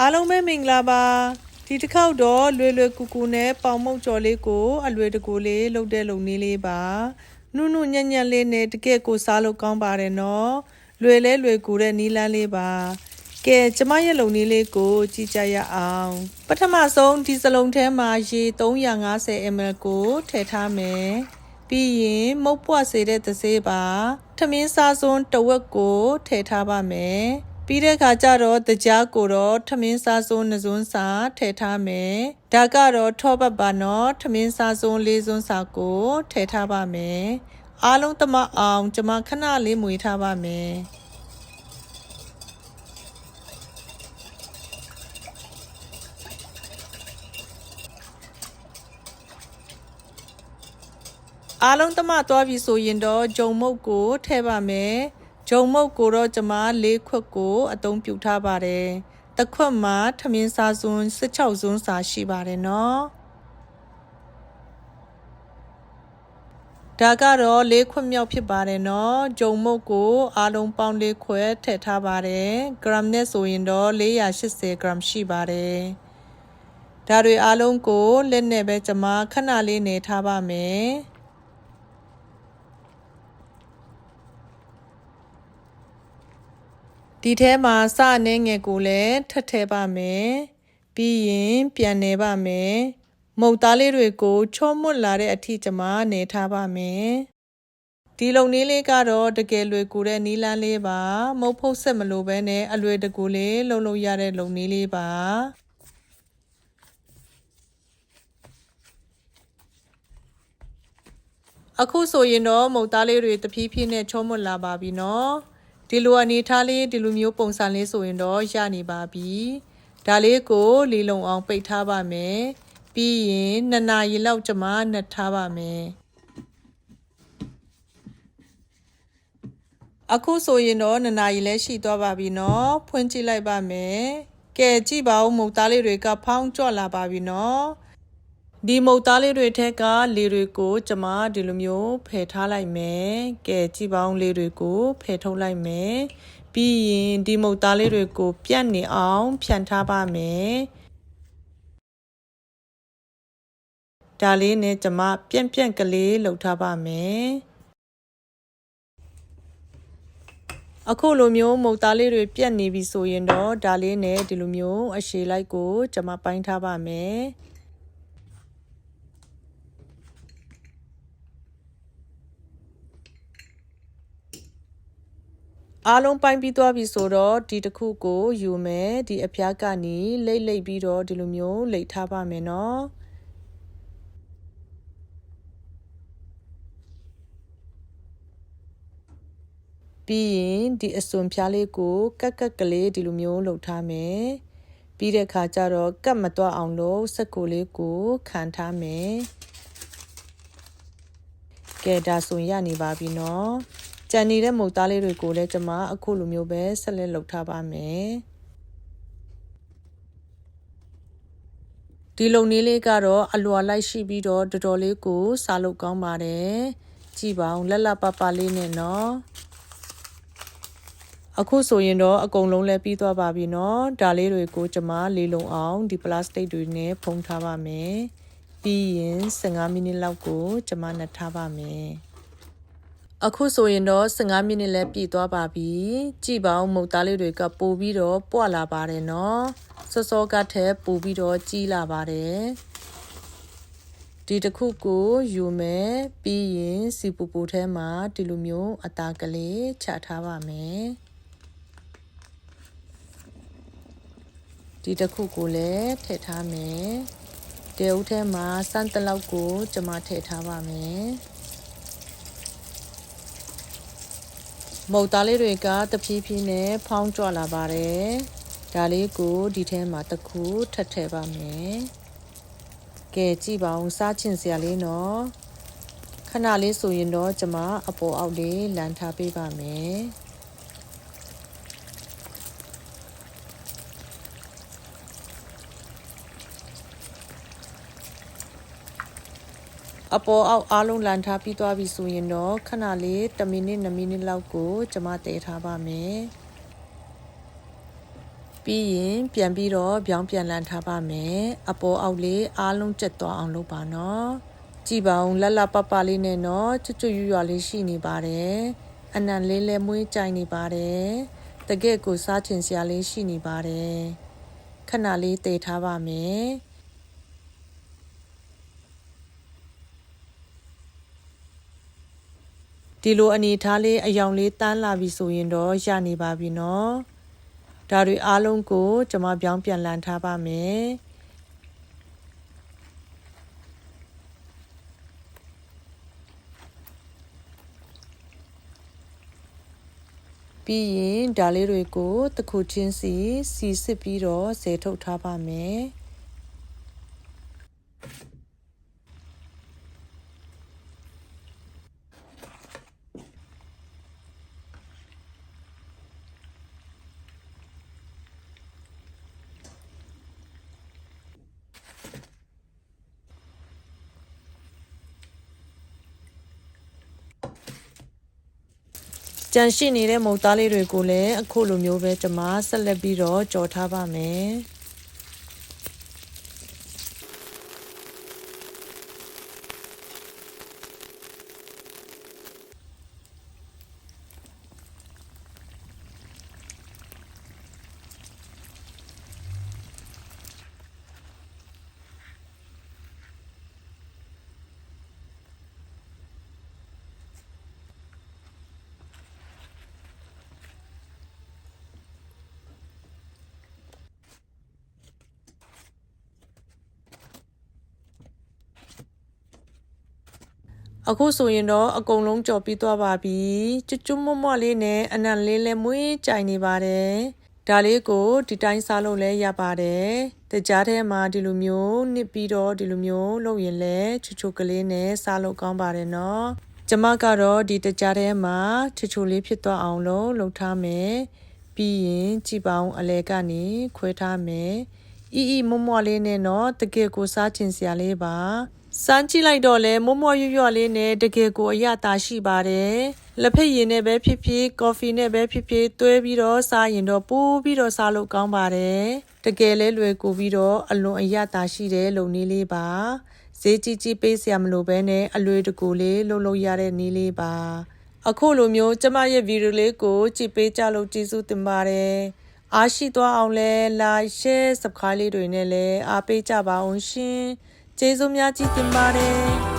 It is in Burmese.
အားလုံးပဲမင်္ဂလာပါဒီတစ်ခေါက်တော့လွယ်လွယ်ကူကူနဲ့ပေါင်မုတ်ကြော်လေးကို အလွယ်တကူလေးလုပ်တဲ့လုပ်နည်းလေးပါနုနုညံ့ညံ့လေးနဲ့တကယ့်ကိုစားလို့ကောင်းပါတယ်နော်လွယ်လဲလွယ်ကူတဲ့နီးလန်းလေးပါကဲကျမရဲ့လုပ်နည်းလေးကို ကြည့်ကြရအောင် ပထမဆုံးဒီစလုံးထဲမှာရေ350 ml ကိုထည့်ထားမယ်ပြီးရင်မုတ်ပွားစေတဲ့သစေးပါထမင်းစားစွန်းတစ်ဝက်ကိုထည့်ထားပါမယ် ပြီးတဲ့အခါကျတော့တကြားကိုတော့ထမင်းစားစွန်းနှစွန်းစာထည့်ထားမယ်ဒါကတော့ထောပတ်ပါနော်ထမင်းစားစွန်းလေးစွန်းစာကိုထည့်ထားပါမယ်အားလုံးတမအောင် ကျမခဏလေးမွေထားပါမယ်အားလုံးတမသွားပြီဆိုရင်တော့ဂျုံမုတ်ကိုထည့်ပါမယ် ဂျုံမုတ်ကိုတော့ကျမ၄ခွက်ကိုအသုံးပြုထားပါတယ်တစ်ခွက်မှာထမင်းစားစွန်း16စွန်းစာရှိပါတယ်နော်ဒါကတော့၄ခွက်မြောက်ဖြစ်ပါတယ်နော်ဂျုံမုတ်ကိုအားလုံးပေါင်း၄ခွက်ထည့်ထားပါတယ်ဂရမ်နဲ့ဆိုရင်တော့480 gram ရှိပါတယ်ဒါတွေအားလုံးကိုလက်နဲ့ပဲကျမခဏလေးနေထားပါမယ် ဒီထဲမှာစအနေငယ်ကိုလည်းထပ်ထည့်ပါမယ်ပြီးရင်ပြန်နေပါမယ်မုတ်သားလေးတွေကိုချော့မွတ်လာတဲ့အထိကျမနေထားပါမယ်ဒီလုံနည်းလေးကတော့တကယ်လွယ်ကူတဲ့နီးလန်းလေးပါမုတ်ဖုတ်ဆက်မလို့ပဲနဲ့အလွယ်တကူလေးလုံလို့ရတဲ့လုံနည်းလေးပါအခုဆိုရင်တော့မုတ်သားလေးတွေတဖြည်းဖြည်းနဲ့ချောမွတ်လာပါပြီနော် ဒီလိုအနေထားလေးဒီလိုမျိုးပုံစံလေးဆိုရင်တော့ရနေပါပြီဒါလေးကိုလီလုံအောင်ပိတ်ထားပါမယ်ပြီးရင်နှစ်နာရီလောက်ကျမနှက်ထားပါမယ်အခုဆိုရင်တော့နှစ်နာရီလည်းရှိသွားပါပြီနော်ဖွင့်ကြည့်လိုက်ပါမယ်ကဲကြည့်ပါဦးမုတ်သားလေးတွေကဖောင်းကြွလာပါပြီနော် ဒီမုတ်သားလေးတွေထက်ကလေတွေကိုကျမဒီလိုမျိုးဖယ်ထားလိုက်မယ်။ကဲကြည့်ပါဦးလေတွေကိုဖယ်ထုတ်လိုက်မယ်။ပြီးရင်ဒီမုတ်သားလေးတွေကို ပြတ်နေအောင်ဖြန့်ထားပါမယ်။ဒါလေးနဲ့ကျမပြန့်ပြန့်ကလေးလှုပ်ထားပါမယ်။အခုလိုမျိုးမုတ်သားလေးတွေပြတ်နေပြီဆိုရင်တော့ဒါလေးနဲ့ဒီလိုမျိုးအရှည်လိုက်ကို ကျမပိုင်းထားပါမယ်။ အားလုံးပိုင်းပြီးသွားပြီဆိုတော့ဒီတစ်ခုကိုယူမယ်ဒီအဖျားကနေလိတ်လိတ်ပြီးတော့ဒီလိုမျိုးလိတ်ထားပါမယ်နော်ပြီးရင်ဒီအစွန်ဖျားလေးကိုကက်ကက်ကလေးဒီလိုမျိုးလှုပ်ထားမယ်ပြီးတဲ့ခါကျတော့ကတ်မတော့အောင်လို့စက်ကိုလေးကိုခံထားမယ်ကဲဒါဆိုရနေပါပြီနော် ကြံနေတဲ့မုတ်သားလေးတွေကိုလည်းကျွန်မအခုလိုမျိုးပဲဆက်လက်လုပ်ထားပါမယ်ဒီလုံနည်းလေးကတော့အလွာလိုက်ရှိပြီးတော့တော်တော်လေးကိုစားလုပ်ကောင်းပါတယ်ကြည့်ပါအောင်လက်လက်ပပလေးနဲ့နော်အခုဆိုရင်တော့အကုန်လုံးလည်းပြီးသွားပါပြီเนาะဒါလေးတွေကိုကျွန်မလေးလုံးအောင်ဒီပလတ်စတစ်တွေနဲ့ဖုံးထားပါမယ်ပြီးရင်15မိနစ်လောက်ကိုကျွန်မနှက်ထားပါမယ် အခုဆိုရင်တော့15မိနစ်လည်းပြည့်သွားပါပြီကြည်ပေါင်းမုတ်သားလေးတွေကပိုပြီးတော့ပွာလာပါတယ်နော်စောစောကထက်ပိုပြီးတော့ကြီးလာပါတယ်ဒီတစ်ခုကိုယူမယ်ပြီးရင်စီပူပူထဲမှာဒီလိုမျိုးအသားကလေးချထားပါမယ်ဒီတစ်ခုကိုလည်းထည့်ထားမယ်တဲဦးထဲမှာစမ်းတလောက်ကိုကျွန်မထည့်ထားပါမယ် မုတ်သားလေးတွေကတဖြည်းဖြည်းနဲ့ဖောင်းကြွလာပါတယ်ဒါလေးကိုဒီထဲမှာတစ်ခုထပ်ထည့်ပါမယ်ကဲကြည့်ပါဦးစားချင်စရာလေးနော်ခဏလေးဆိုရင်တော့ကျွန်မအပေါ်အောက်လေးလန်ထားပေးပါမယ် အပေါ်အောက်အားလုံးလန်ထားပြီးသွားပြီဆိုရင်တော့ခဏလေး1မိနစ်2မိနစ်လောက်ကိုကျွန်မတည်ထားပါမယ်ပြီးရင်ပြန်ပြီးတော့ပြောင်းပြန်လန်ထားပါမယ်အပေါ်အောက်လေးအားလုံးကျက်သွားအောင်လုပ်ပါနော်ကြည်ပါအောင်လတ်လတ်ပပလေးနဲ့နော်ချွတ်ချွတ်ရွရွလေးရှိနေပါတယ်အနံလေးလဲမွေးကြိုင်နေပါတယ်တကယ့်ကိုစားချင်စရာလေးရှိနေပါတယ်ခဏလေးတည်ထားပါမယ် ဒီလိုအနေထားလေးအယောင်လေးတန်းလာပြီဆိုရင်တော့ရနေပါပြီနော်ဒါတွေအားလုံးကိုကျွန်မပြောင်းပြန်လန်ထားပါမယ်ပြီးရင်ဒါလေးတွေကိုတစ်ခုချင်းစီစီစစ်ပြီးတော့ဇယ်ထုတ်ထားပါမယ် ကြန့်ရှိနေတဲ့မုတ်သားလေးတွေကိုလည်းအခုလိုမျိုးပဲကျွန်မဆက်လက်ပြီးတော့ကြော်ထားပါမယ် အခုဆိုရင်တော့အကုန်လုံးကြော်ပြီးသွားပါပြီကျွတ်ကျွတ်မွတ်မွတ်လေးနဲ့အနံလေးလည်းမွေးကြိုင်နေပါတယ်ဒါလေးကိုဒီတိုင်းစားလို့လည်းရပါတယ်တကြားထဲမှာဒီလိုမျိုးနစ်ပြီးတော့ဒီလိုမျိုးလုပ်ရင်လည်းချူချူကလေးနဲ့စားလို့ကောင်းပါတယ်နော်ကျမကတော့ဒီတကြားထဲမှာချူချူလေးဖြစ်သွားအောင်လို့လုပ်ထားမယ်ပြီးရင်ကြည်ပေါင်းအလဲကနေခွဲထားမယ်အီအီမွတ်မွတ်လေးနဲ့တော့တကယ်ကိုစားချင်စရာလေးပါ စမ်းကြည့်လိုက်တော့လဲမွတ်မွတ်ရွရွလေးနဲ့တကယ်ကိုအရသာရှိပါတယ်လက်ဖက်ရည်နဲ့ပဲဖြစ်ဖြစ်ကော်ဖီနဲ့ပဲဖြစ်ဖြစ်တွဲပြီးတော့စားရင်တော့ပိုးပြီးတော့စားလို့ကောင်းပါတယ်တကယ်လဲလွယ်ကူပြီးတော့အလွန်အရသာရှိတဲ့လုံနည်းလေးပါဈေးကြီးကြီးပေးစရာမလိုဘဲနဲ့အလွယ်တကူလေးလုပ်လို့ရတဲ့နည်းလေးပါအခုလိုမျိုးကျမရဲ့ဗီဒီယိုလေးကိုကြည့်ပေးကြလို့ကျေးဇူးတင်ပါတယ်အားရှိသွားအောင်လဲ like share subscribe လေးတွေနဲ့လည်းအားပေးကြပါအောင်ရှင် ကျေးဇူးများကြီးတင်ပါတယ်